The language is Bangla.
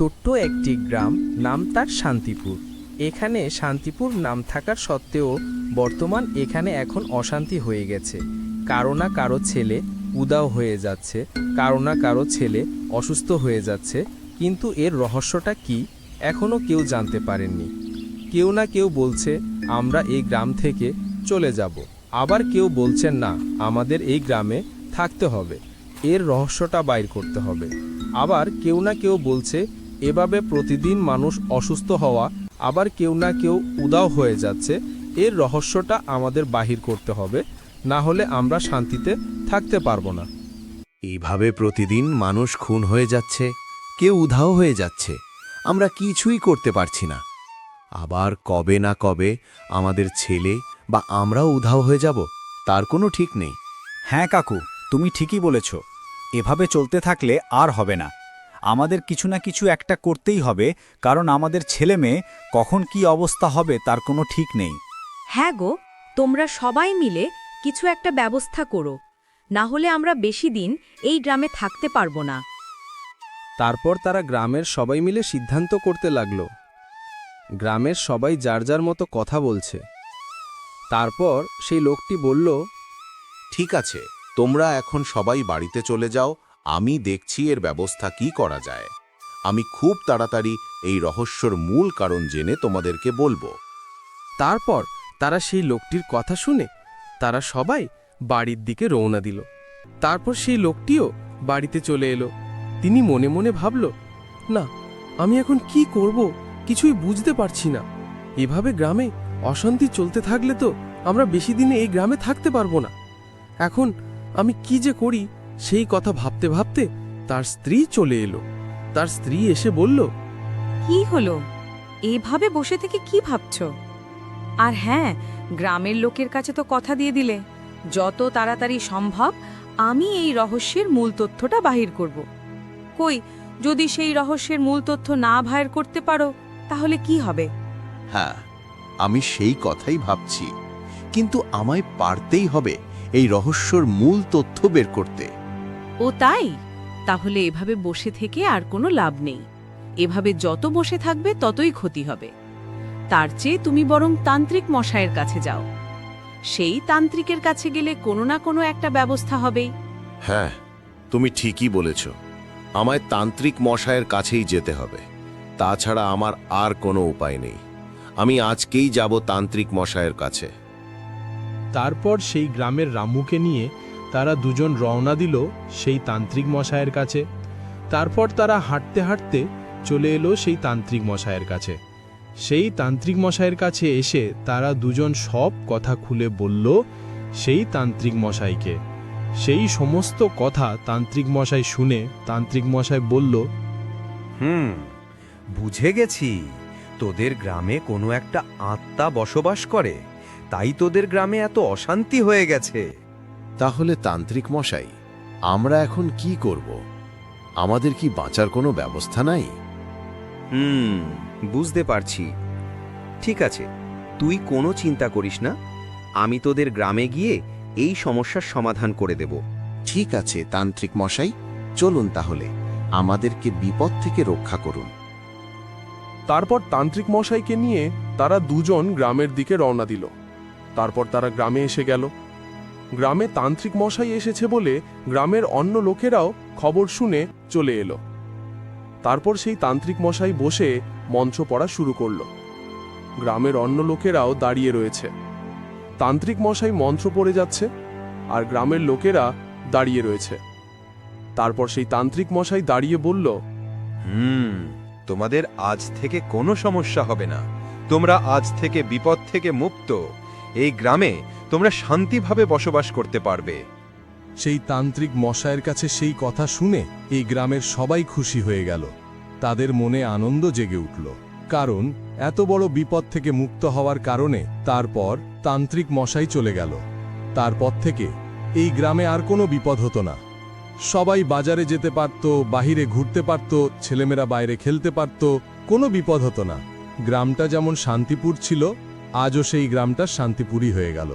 ছোট্ট একটি গ্রাম, নাম তার শান্তিপুর। এখানে শান্তিপুর নাম থাকার সত্ত্বেও বর্তমান এখানে এখন অশান্তি হয়ে গেছে। কারও না কারও ছেলে উদাও হয়ে যাচ্ছে, কারও না কারও ছেলে অসুস্থ হয়ে যাচ্ছে, কিন্তু এর রহস্যটা কি এখনও কেউ জানতে পারেননি। কেউ না কেউ বলছে, আমরা এই গ্রাম থেকে চলে যাব। আবার কেউ বলছেন, না, আমাদের এই গ্রামে থাকতে হবে। এর রহস্যটা বাইর করতে হবে। আবার কেউ না কেউ বলছে এভাবে প্রতিদিন মানুষ অসুস্থ হওয়া আবার কেউ না কেউ উদাও হয়ে যাচ্ছে এর রহস্যটা আমাদের বাহির করতে হবে না হলে আমরা শান্তিতে থাকতে পারব না। এইভাবে প্রতিদিন মানুষ খুন হয়ে যাচ্ছে কেউ উধাও হয়ে যাচ্ছে আমরা কিছুই করতে পারছি না। আবার কবে না কবে আমাদের ছেলে বা আমরাও উধাও হয়ে যাব তার কোনো ঠিক নেই। হ্যাঁ কাকু তুমি ঠিকই বলেছ। এভাবে চলতে থাকলে আর হবে না। আমাদের কিছু না কিছু একটা করতেই হবে কারণ আমাদের ছেলে মেয়ে কখন কি অবস্থা হবে তার কোনো ঠিক নেই। হ্যাঁ গো তোমরা সবাই মিলে কিছু একটা ব্যবস্থা করো না হলে আমরা বেশি দিন এই গ্রামে থাকতে পারব না। তারপর তারা গ্রামের সবাই মিলে সিদ্ধান্ত করতে লাগল। গ্রামের সবাই যার যার মতো কথা বলছে। তারপর সেই লোকটি বলল ঠিক আছে তোমরা এখন সবাই বাড়িতে চলে যাও আমি দেখছি এর ব্যবস্থা কি করা যায়। আমি খুব তাড়াতাড়ি এই রহস্যর মূল কারণ জেনে তোমাদেরকে বলব। তারপর তারা সেই লোকটির কথা শুনে তারা সবাই বাড়ির দিকে রওনা দিল। তারপর সেই লোকটিও বাড়িতে চলে এলো। তিনি মনে মনে ভাবল, না, আমি এখন কি করব কিছুই বুঝতে পারছি না। এভাবে গ্রামে অশান্তি চলতে থাকলে তো আমরা বেশি দিনে এই গ্রামে থাকতে পারব না। এখন আমি কি যে করি সেই কথা ভাবতে ভাবতে তার স্ত্রী চলে এলো। তার স্ত্রী এসে বলল কি হলো? এভাবে বসে থেকে কি ভাবছ? আর হ্যাঁ গ্রামের লোকের কাছে তো কথা দিয়ে দিলে। যত তাড়াতাড়ি সম্ভব আমি এই রহস্যের মূল তথ্যটা বাহির করব। কই যদি সেই রহস্যের মূল তথ্য না বাহির করতে পারো তাহলে কি হবে? হ্যাঁ আমি সেই কথাই ভাবছি। কিন্তু আমায় পারতেই হবে এই রহস্যর মূল তথ্য বের করতে। ও তাই? তাহলে এভাবে বসে থেকে আর কোনো লাভ নেই। এভাবে যত বসে থাকবে ততই ক্ষতি হবে। তার চেয়ে তুমি বরং তান্ত্রিক মশায়ের কাছে যাও। সেই তান্ত্রিকের কাছে গেলে কোনো না কোনো একটা ব্যবস্থা হবেই। হ্যাঁ তুমি ঠিকই বলেছ। আমায় তান্ত্রিক মশায়ের কাছেই যেতে হবে। তাছাড়া আমার আর কোনো উপায় নেই। আমি আজকেই যাব তান্ত্রিক মশায়ের কাছে। তারপর সেই গ্রামের রামুকে নিয়ে তারা দুজন রওনা দিল সেই তান্ত্রিক মশায়ের কাছে। তারপর তারা হাঁটতে হাঁটতে চলে এলো সেই তান্ত্রিক মশায়ের কাছে। সেই তান্ত্রিক মশায়ের কাছে এসে তারা দুজন সব কথা খুলে বলল সেই তান্ত্রিক মশাইকে। সেই সমস্ত কথা তান্ত্রিক মশাই শুনে তান্ত্রিক মশাই বলল, হুম, বুঝে গেছি। তোদের গ্রামে কোনো একটা আত্মা বসবাস করে। তাই তোদের গ্রামে এত অশান্তি হয়ে গেছে। তাহলে তান্ত্রিক মশাই আমরা এখন কি করব? আমাদের কি বাঁচার কোনো ব্যবস্থা নাই? হুম বুঝতে পারছি। ঠিক আছে তুই কোনো চিন্তা করিস না আমি তোদের গ্রামে গিয়ে এই সমস্যার সমাধান করে দেব। ঠিক আছে তান্ত্রিক মশাই চলুন তাহলে আমাদেরকে বিপদ থেকে রক্ষা করুন। তারপর তান্ত্রিক মশাইকে নিয়ে তারা দুজন গ্রামের দিকে রওনা দিল। তারপর তারা গ্রামে এসে গেল। গ্রামে তান্ত্রিক মশাই এসেছে বলে গ্রামের অন্য লোকেরাও খবর শুনে চলে এলো। তারপর সেই তান্ত্রিক মশাই বসে মন্ত্র পড়া শুরু করল। গ্রামের অন্য লোকেরাও দাঁড়িয়ে রয়েছে। তান্ত্রিক মশাই মন্ত্র পড়ে যাচ্ছে আর গ্রামের লোকেরা দাঁড়িয়ে রয়েছে। তারপর সেই তান্ত্রিক মশাই দাঁড়িয়ে বলল, হুম, তোমাদের আজ থেকে কোনো সমস্যা হবে না। তোমরা আজ থেকে বিপদ থেকে মুক্ত। এই গ্রামে তোমরা শান্তিভাবে বসবাস করতে পারবে। সেই তান্ত্রিক মশায়ের কাছে সেই কথা শুনে এই গ্রামের সবাই খুশি হয়ে গেল। তাদের মনে আনন্দ জেগে উঠল। কারণ, এত বড় বিপদ থেকে মুক্ত হওয়ার কারণে তারপর তান্ত্রিক মশাই চলে গেল। তারপর থেকে এই গ্রামে আর কোনো বিপদ হতো না। সবাই বাজারে যেতে পারত, বাহিরে ঘুরতে পারত, ছেলেমেয়েরা বাইরে খেলতে পারত, কোনো বিপদ হতো না। গ্রামটা যেমন শান্তিপুর ছিল আজও সেই গ্রামটা শান্তিপুরী হয়ে গেল।